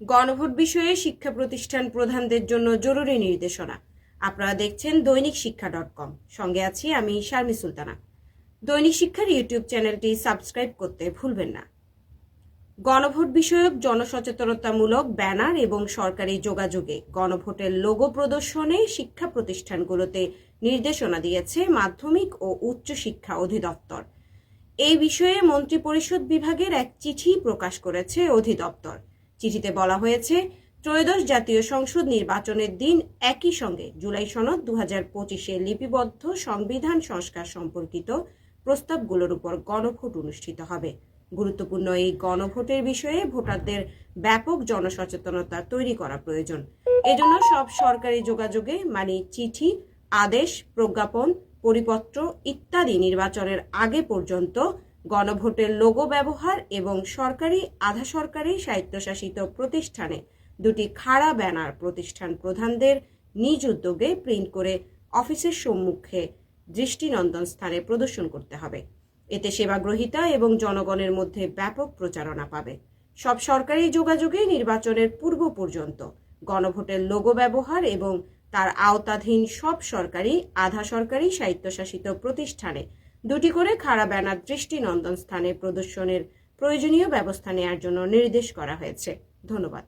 গণভোট বিষয়ে শিক্ষা প্রতিষ্ঠান প্রধানদের জন্য জরুরি নির্দেশনা। আপনারা দেখছেন দৈনিক শিক্ষা ডট কম। সঙ্গে আছি আমি শারমি সুলতানা। দৈনিক শিক্ষার ইউটিউব চ্যানেলটি সাবস্ক্রাইব করতে ভুলবেন না। গণভোট বিষয়ক জনসচেতনতামূলক ব্যানার এবং সরকারি যোগাযোগে গণভোটের লোগো প্রদর্শনে শিক্ষা প্রতিষ্ঠানগুলোতে নির্দেশনা দিয়েছে মাধ্যমিক ও উচ্চ শিক্ষা অধিদপ্তর। এই বিষয়ে মন্ত্রিপরিষদ বিভাগের এক চিঠি প্রকাশ করেছে অধিদপ্তর। চিঠিতে বলা হয়েছে, ত্রয়োদশ জাতীয় সংসদ নির্বাচনের দিন একই সঙ্গে জুলাই সনদ দু হাজার পঁচিশে লিপিবদ্ধ সংবিধান সংস্কার সম্পর্কিত প্রস্তাবগুলোর উপর গণভোট অনুষ্ঠিত হবে। গুরুত্বপূর্ণ এই গণভোটের বিষয়ে ভোটারদের ব্যাপক জনসচেতনতা তৈরি করা প্রয়োজন। এজন্য সব সরকারি যোগাযোগে মানে চিঠি, আদেশ, প্রজ্ঞাপন, পরিপত্র ইত্যাদি নির্বাচনের আগে পর্যন্ত গণভোটের লোগো ব্যবহার এবং সরকারি, আধা সরকারি স্বায়ত্তশাসিত প্রতিষ্ঠানে দুটি খাড়া ব্যানার প্রতিষ্ঠান প্রধানদের নিজ উদ্যোগে প্রিন্ট করে অফিসের সম্মুখে দৃষ্টিনন্দন স্থানে প্রদর্শন করতে হবে। এতে সেবাগ্রহীতা এবং জনগণের মধ্যে ব্যাপক প্রচারণা পাবে। সব সরকারি যোগাযোগে নির্বাচনের পূর্ব পর্যন্ত গণভোটের লোগো ব্যবহার এবং তার আওতাধীন সব সরকারি, আধা সরকারি স্বায়ত্তশাসিত প্রতিষ্ঠানে দুটি করে খাড়া ব্যানার দৃষ্টিনন্দন স্থানে প্রদর্শনের প্রয়োজনীয় ব্যবস্থা নেওয়ার জন্য নির্দেশ করা হয়েছে। ধন্যবাদ।